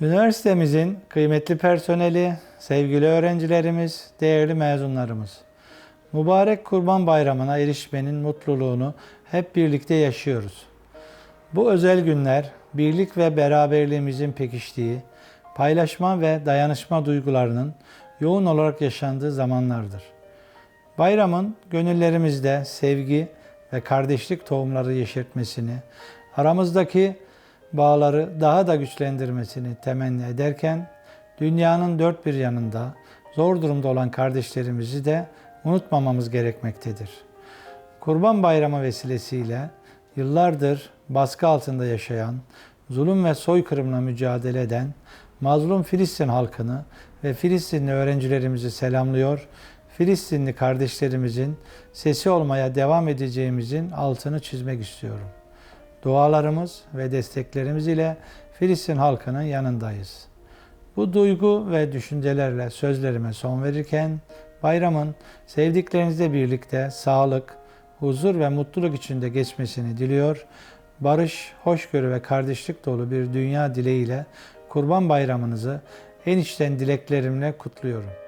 Üniversitemizin kıymetli personeli, sevgili öğrencilerimiz, değerli mezunlarımız. Mübarek Kurban Bayramı'na erişmenin mutluluğunu hep birlikte yaşıyoruz. Bu özel günler birlik ve beraberliğimizin pekiştiği, paylaşma ve dayanışma duygularının yoğun olarak yaşandığı zamanlardır. Bayramın gönüllerimizde sevgi ve kardeşlik tohumları yeşertmesini, aramızdaki bağları daha da güçlendirmesini temenni ederken, dünyanın dört bir yanında zor durumda olan kardeşlerimizi de unutmamamız gerekmektedir. Kurban Bayramı vesilesiyle yıllardır baskı altında yaşayan, zulüm ve soykırımla mücadele eden mazlum Filistin halkını ve Filistinli öğrencilerimizi selamlıyor. Filistinli kardeşlerimizin sesi olmaya devam edeceğimizin altını çizmek istiyorum. Dualarımız ve desteklerimiz ile Filistin halkının yanındayız. Bu duygu ve düşüncelerle sözlerime son verirken bayramın sevdiklerinizle birlikte sağlık, huzur ve mutluluk içinde geçmesini diliyor. Barış, hoşgörü ve kardeşlik dolu bir dünya dileğiyle Kurban Bayramınızı en içten dileklerimle kutluyorum.